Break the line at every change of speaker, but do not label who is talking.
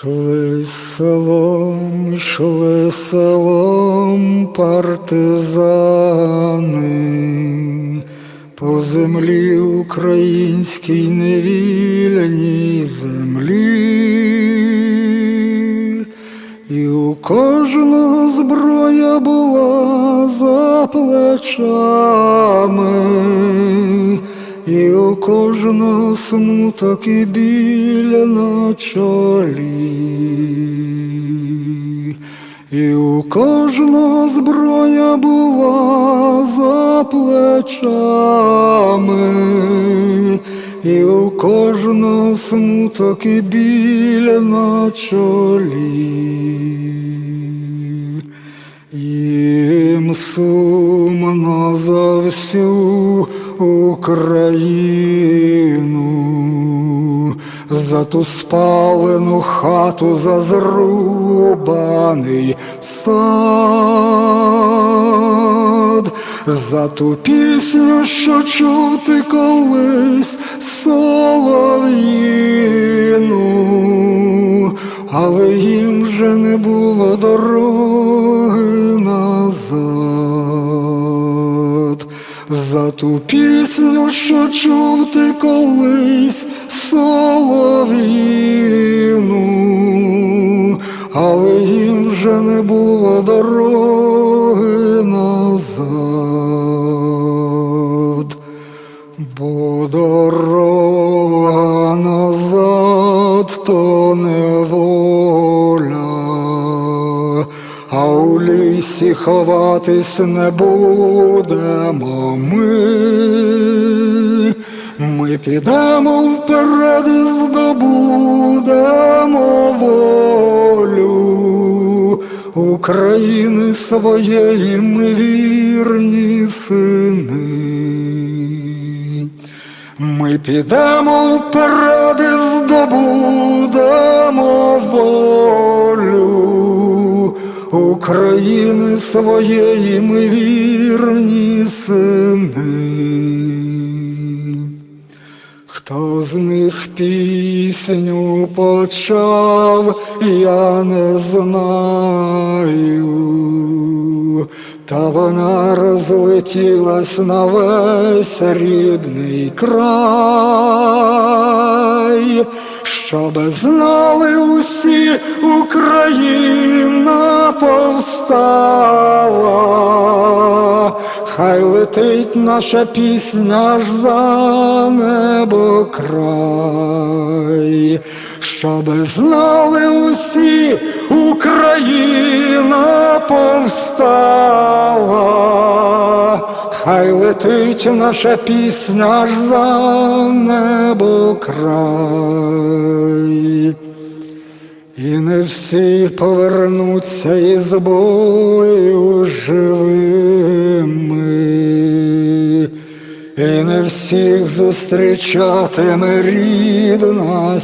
Шли селом, йшли селом партизани, по землі українській невільній землі, і у кожного зброя була за плечами. І у кожного смуток і біль на чолі, і у кожного зброя була за плечами, і у кожного смуток і біль на чолі. Сумно за всю Україну, за ту спалену хату, за зрубаний сад, за ту пісню, що чув ти колись солов'їну, але їм вже не було дороги Ту пісню, що чув ти колись солов'їну, але їм вже не було дороги назад, бо дорога назад то неволя, а у лісі ховатись не будемо ми. Ми підемо вперед і здобудемо волю України своєї ми вірні сини. Ми підемо вперед і здобудемо волю України своєї ми вірні сини. Хто з них пісню почав, я не знаю, та вона розлетілась на весь рідний край, щоб знали усі, Україна повстала. Хай летить наша пісня аж за небо край, щоб знали усі, Україна повстала, хай летить наша пісня аж за небо край. І не всі повернуться із бою живими, і не всіх зустрічатиме рідна